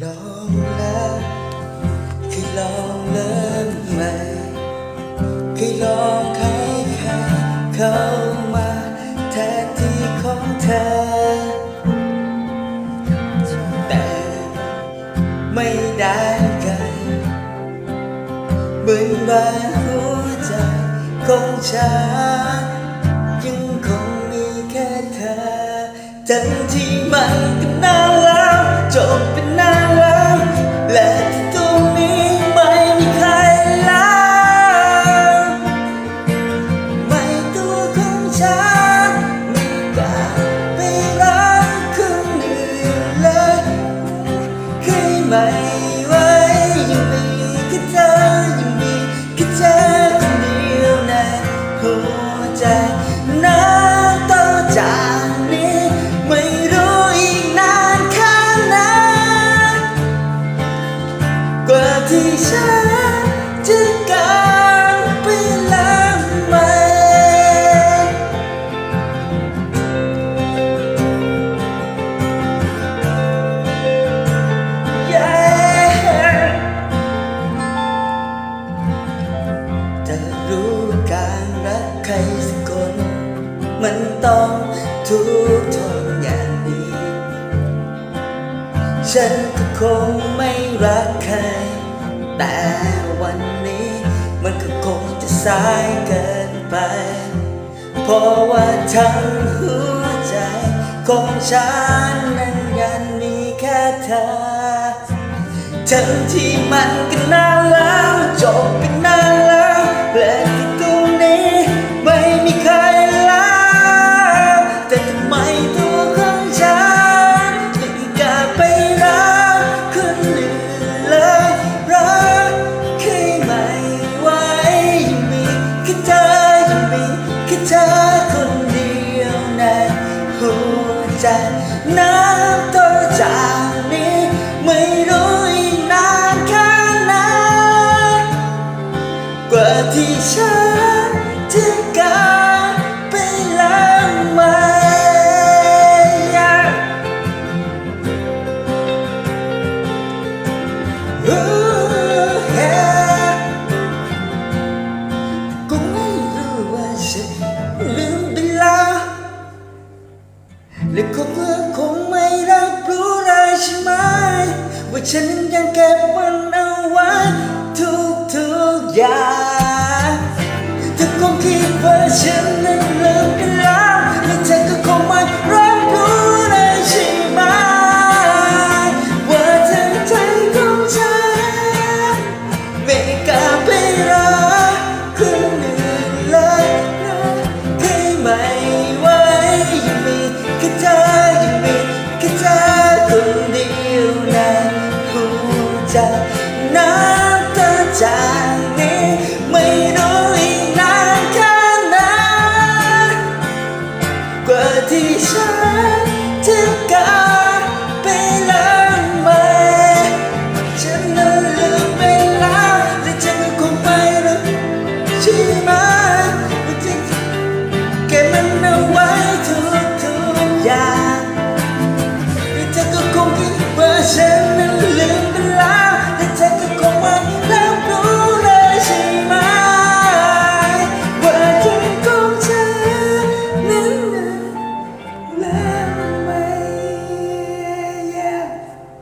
ลองแล้วเคยลองเริ่มใหม่เคยลองใครใครเข้ามาแทนที่ของเธอ แต่ไม่ได้กันเหมือนว่าหัวใจของฉันยังคงมีแค่เธอทั้งที่มันก็นานแล้ว จบเป็นนานแล้วและที่ตรงนี้ไม่มีใครแล้วไม่ตัวของฉันไม่กล้าไปรักคนอื่นเลยเคยไม่ไว้ยังมีแค่เธอยัง มันต้องทุกทนอย่างนี้ ฉันก็คงไม่รักใคร แต่วันนี้มันก็คงจะสายเกินไป เพราะว่าทั้งหัวใจของฉันนั้นยังมีแค่เธอทั้งที่มันก็นานแล้วจบไปนาน ฉันจะก้าวไปแล้วไหมก็ไม่รู้ว่าฉันลืมไปแล้วและคงเพื่อคงไม่รับรู้เลยใช่ไหม ว่าฉันยังเก็บมันเอาไว้ทุกทุกๆอย่าง ด